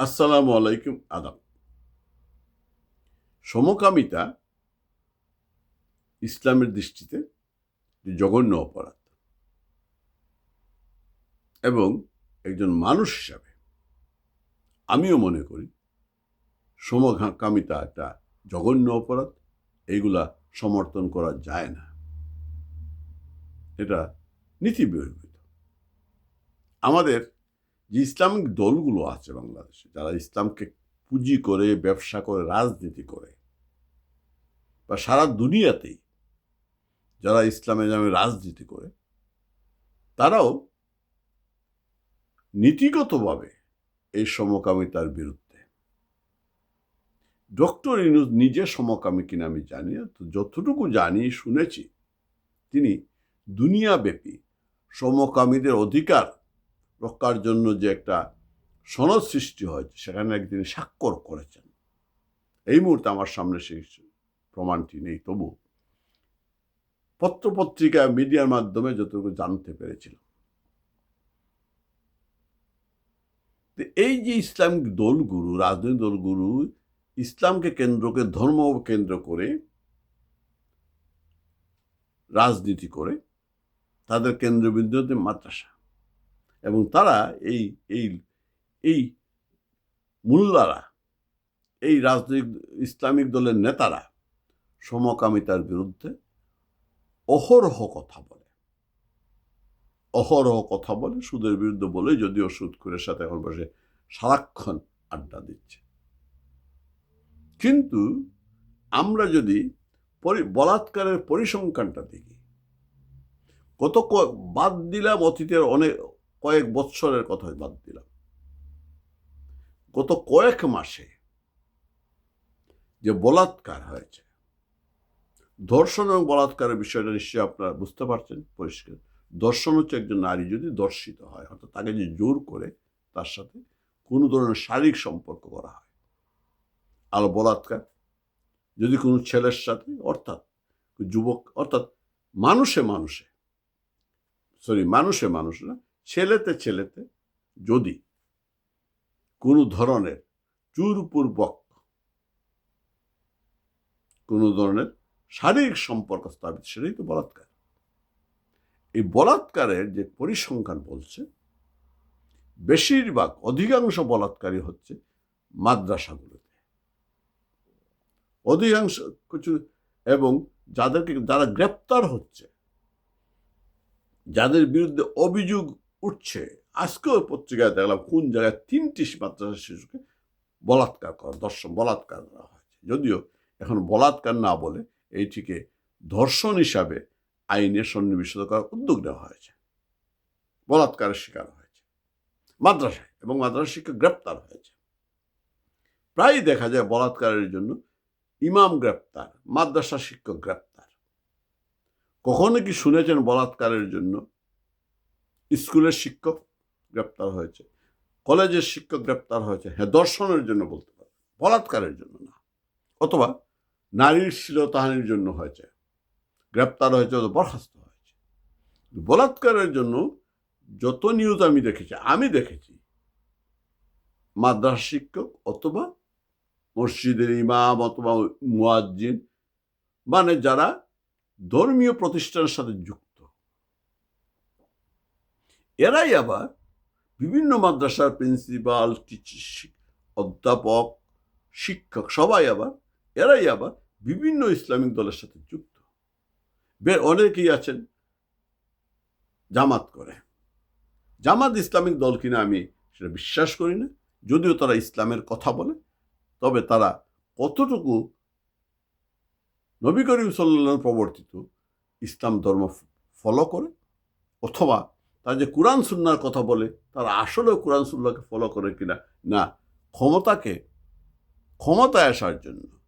আসসালামু আলাইকুম, আদাব। সমকামিতা ইসলামের দৃষ্টিতে জঘন্য অপরাধ এবং একজন মানুষ হিসাবে আমিও মনে করি সমকামিতা একটা জঘন্য অপরাধ এইগুলা সমর্থন করা যায় না। এটা নীতি আমাদের যে ইসলামিক দলগুলো আছে বাংলাদেশে, যারা ইসলামকে পুঁজি করে, ব্যবসা করে, রাজনীতি করে, বা সারা দুনিয়াতেই যারা ইসলামের নামে রাজনীতি করে, তারাও নীতিগতভাবে এই সমকামিতার বিরুদ্ধে। ডক্টর ইনুজ নিজে সমকামী কিনা আমি জানি না, তো যতটুকু জানি, শুনেছি, তিনি দুনিয়াব্যাপী সমকামীদের অধিকার রক্ষার জন্য যে একটা সনদ সৃষ্টি হয়েছে, সেখানে একদিন স্বাক্ষর করেছেন। এই মুহূর্তে আমার সামনে সেই প্রমাণটি নেই, তবু পত্রপত্রিকা মিডিয়ার মাধ্যমে যতটুকু জানতে পেরেছিলাম। এই যে ইসলামিক দলগুরু, রাজনৈতিক দলগুরু, ইসলামকে কেন্দ্রকে ধর্ম কেন্দ্র করে রাজনীতি করে, তাদের কেন্দ্রবিন্দু হচ্ছে মাদ্রাসা। এবং তারা এই এই এই মুল্লারা, এই রাজনৈতিক, ইসলামিক দলের নেতারা সমকামিতার বিরুদ্ধে অহরহ কথা বলে। অহরহ কথা বলে, সুদের বিরুদ্ধে বলে যদিও সুদ করে সাথে এখন বসে সারাক্ষণ আড্ডা দিচ্ছে। কিন্তু আমরা যদি বলাৎকারের পরিসংখ্যানটা দেখি কত বাদ দিলাম অতীতের অনেক কয়েক বৎসরের কথা বাদ দিলাম। গত কয়েক মাসে যে বলাৎকার হয়েছে, ধর্ষণ এবং বলাৎকারের বিষয়টা নিশ্চয়ই আপনারা বুঝতে পারছেন, পরিষ্কার। দর্শন হচ্ছে একজন নারী যদি দর্শিত হয়, অর্থাৎ তাকে যে জোর করে তার সাথে কোনো ধরনের শারীরিক সম্পর্ক করা হয় আর বলাৎকার, যদি কোনো ছেলের সাথে, অর্থাৎ যুবক, অর্থাৎ মানুষে মানুষে সরি মানুষে মানুষ না ছেলেতে ছেলেতে যদি কোনো ধরনের চুরপূর্বক কোনো ধরনের শারীরিক সম্পর্ক স্থাপিত, সেটাই তো বলাৎকার। এই বলাৎকারের যে পরিসংখ্যান বলছে, বেশিরভাগ অধিকাংশ বলাৎকারী হচ্ছে মাদ্রাসাগুলোতে। অধিকাংশ কিছু এবং যাদেরকে, যারা গ্রেপ্তার হচ্ছে, যাদের বিরুদ্ধে অভিযোগ উঠছে। আজকেও পত্রিকায় দেখলাম কোন জায়গায় তিনটি মাদ্রাসা শিশুকে বলাৎকার করা, দর্শন বলাৎকার করা হয়েছে। যদিও এখন বলাৎকার না বলে এইটিকে ধর্ষণ হিসাবে আইনে সন্নিবেশিত করার উদ্যোগ নেওয়া হয়েছে। বলাৎকারের শিকার হয়েছে। মাদ্রাসায় এবং মাদ্রাসা শিক্ষক গ্রেপ্তার হয়েছে। প্রায় দেখা যায় বলাৎকারের জন্য ইমাম গ্রেপ্তার মাদ্রাসা শিক্ষক গ্রেপ্তার। কখনো কি শুনেছেন বলাৎকারের জন্য? স্কুলের শিক্ষক গ্রেপ্তার হয়েছে, কলেজের শিক্ষক গ্রেপ্তার হয়েছে। হ্যাঁ দর্শনের জন্য বলতে পারে, বলাৎকারের জন্য না। অথবা নারীর শিলতাহানির জন্য হয়েছে, গ্রেপ্তার হয়েছে অথবা বরখাস্ত হয়েছে। বলাৎকারের জন্য যত নিউজ আমি দেখেছি আমি দেখেছি, মাদ্রাসা শিক্ষক অথবা মসজিদের ইমাম অথবা মুয়াজ্জিন মানে যারা ধর্মীয় প্রতিষ্ঠানের সাথে যুক্ত এরাই আবার বিভিন্ন মাদ্রাসার প্রিন্সিপাল অধ্যাপক, শিক্ষক, সবাই আবার, এরাই আবার বিভিন্ন ইসলামিক দলের সাথে যুক্ত। অনেকেই আছেন জামাত করে। জামাত ইসলামিক দল কিনা আমি সেটা বিশ্বাস করি না। যদিও তারা ইসলামের কথা বলে, তবে তারা কতটুকু নবী করিম সাল্লাহ প্রবর্তিত ইসলাম ধর্ম ফলো করে, অথবা তারা যে কোরআন সুন্নার কথা বলে, তারা আসলেও কোরআন সুন্নাকে ফলো করে কিনা? না। ক্ষমতাকে, ক্ষমতায় আসার জন্য,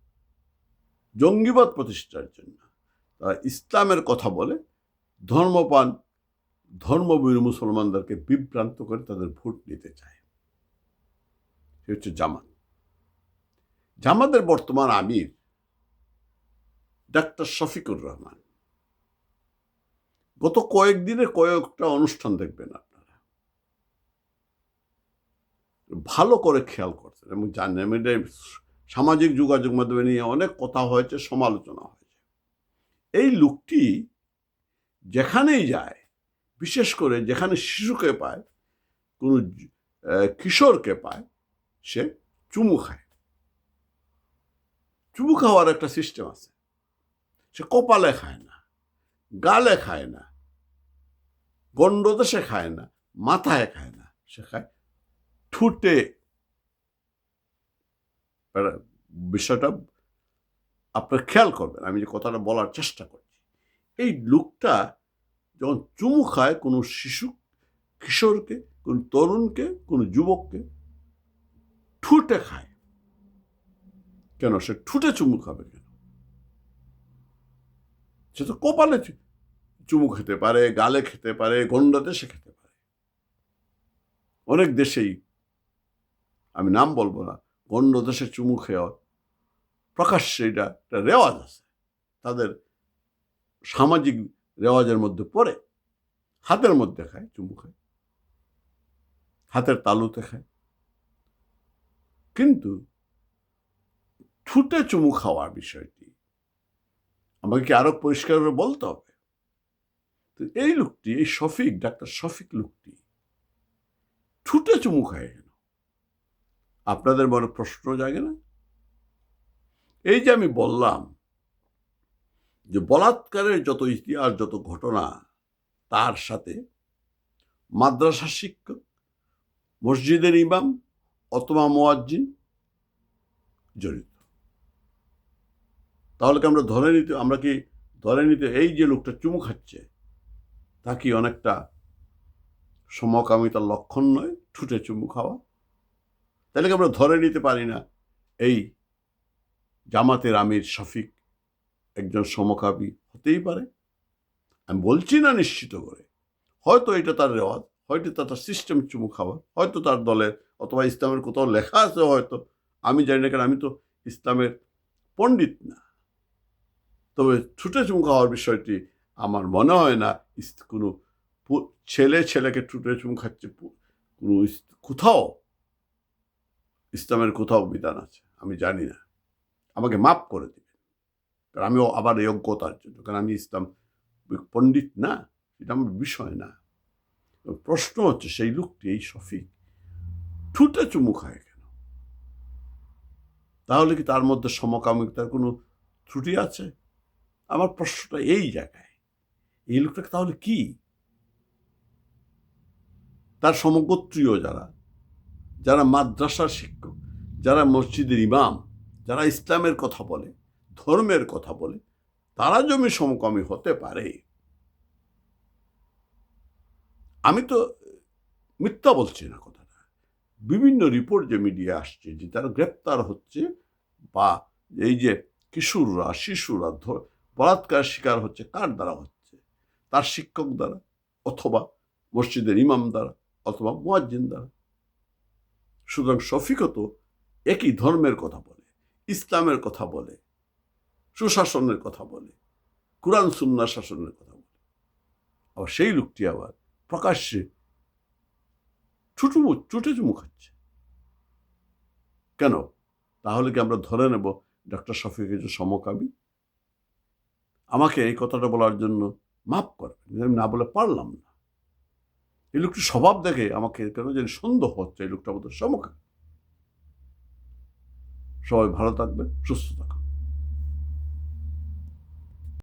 জঙ্গিবাদ প্রতিষ্ঠার জন্য তারা ইসলামের কথা বলে, ধর্মপান, ধর্মবীর মুসলমানদেরকে বিভ্রান্ত করে তাদের ভোট নিতে চায়। সে হচ্ছে জামাত। জামাতের বর্তমান আমির ডাক্তার শফিকুর রহমান। গত কয়েকদিনে কয়েকটা অনুষ্ঠান দেখবেন আপনারা। ভালো করে খেয়াল করছেন এবং জানেন আমি সামাজিক যোগাযোগ মাধ্যমে নিয়ে অনেক কথা হয়েছে, সমালোচনা হয়েছে। এই লোকটি যেখানেই যায়, বিশেষ করে যেখানে শিশুকে পায়, কোনো কিশোরকে পায়, সে চুমু খায়। চুমু খাওয়ার একটা সিস্টেম আছে। সে কপালে খায় না, গালে খায় না গন্ডদেশে খায় না, মাথায় খায় না, সে খায় ঠুটে। বিষয়টা আপনার খেয়াল করবেন, আমি যে কথাটা বলার চেষ্টা করছি। এই লোকটা যখন চুমু খায় কোনো শিশু কিশোরকে, কোন তরুণকে, কোনো যুবককে, ঠুটে খায়। কেন? সে ঠুটে চুমু খাবে কেন? সে তো কপালে চুমু খেতে পারে, গালে খেতে পারে গন্ডাতে সে খেতে পারে। অনেক দেশেই, আমি নাম বলব না গণ্ড দেশে চুমু খেয়ে প্রকাশ্যে এটা একটা রেওয়াজ আছে। তাদের সামাজিক রেওয়াজের মধ্যে পড়ে, হাতের মধ্যে খায়, চুমু খায়। হাতের তালুতে খায়। কিন্তু ঠুটে চুমু খাওয়ার বিষয়টি আমাকে কি আরও পরিষ্কার করে বলতে হবে? এই লোকটি, এই শফিক, ডাক্তার শফিক লোকটি ঠুটে চুমু খায় কেন? আপনাদের মনে প্রশ্ন জাগে না? এই যে আমি বললাম যে বলাৎকারের যত ইতিহাস, যত ঘটনা, তার সাথে মাদ্রাসা শিক্ষক, মসজিদের ইমাম, অথবা মোয়াজ্জিন জড়িত। তাহলে কি আমরা ধরে নিতে, আমরা কি ধরে নিতে এই যে লোকটা চুমু খাচ্ছে তা কি অনেকটা সমকামিতার লক্ষণ নয়, ঠুটে চুমু খাওয়া। তাহলে কি আমরা ধরে নিতে পারি না এই জামাতের আমির শফিক একজন সমকামী হতেই পারে? আমি বলছি না নিশ্চিত করে। হয়তো এটা তার রেওয়াজ, হয়তো তার সিস্টেম চুমু খাওয়া, হয়তো তার দলের অথবা ইসলামের কোথাও লেখা আছে হয়তো। আমি জানি না কারণ আমি তো ইসলামের পণ্ডিত না। তবে ছুটে চুমু খাওয়ার বিষয়টি আমার মনে হয় না কোনো ছেলে ছেলেকে ছুটে চুমু খাচ্ছে কোনো কোথাও ইসলামের কোথাও বিধান আছে, আমি জানি না। আমাকে মাফ করে দিবেন। কারণ আমিও আবার যোগ্যতার জন্য, কারণ আমি ইসলাম পণ্ডিত না, এটা আমার বিষয় না। প্রশ্ন হচ্ছে, সেই লোকটি, এই শফিক, ঠুটে চুমু খায় কেন? তাহলে কি তার মধ্যে সমকামিতার কোনো ত্রুটি আছে? আমার প্রশ্নটা এই জায়গায়। এই লোকটা তাহলে কি? তার সমগোত্রীয় যারা যারা মাদ্রাসার শিক্ষক, যারা মসজিদের ইমাম, যারা ইসলামের কথা বলে, ধর্মের কথা বলে, তারা জমি সমকামী হতে পারে। আমি তো মিথ্যা বলছি না কথাটা। বিভিন্ন রিপোর্ট যে মিডিয়া আসছে যে তারা গ্রেপ্তার হচ্ছে বা এই যে কিশোররা, শিশুরা বলাৎকার শিকার হচ্ছে, কার দ্বারা হচ্ছে? তার শিক্ষক দ্বারা অথবা মসজিদের ইমাম দ্বারা অথবা মুয়াজ্জিন দ্বারা। সুতরাং শফিকও তো একই ধর্মের কথা বলে, ইসলামের কথা বলে, সুশাসনের কথা বলে, কোরআন সুন্না শাসনের কথা বলে। আবার সেই লোকটি আবার প্রকাশ্যে ছুটুমু চুটে চুমু খাচ্ছে। কেন? তাহলে কি আমরা ধরে নেব ডক্টর শফিক যে সমকামী? আমাকে এই কথাটা বলার জন্য মাফ করবেন। আমি না বলে পারলাম না। এই লোকটি স্বভাব দেখে আমাকে কেন যেন সন্দেহ হচ্ছে এই লোকটা আমাদের সমকাল সবাই ভালো থাকবেন, সুস্থ থাকবেন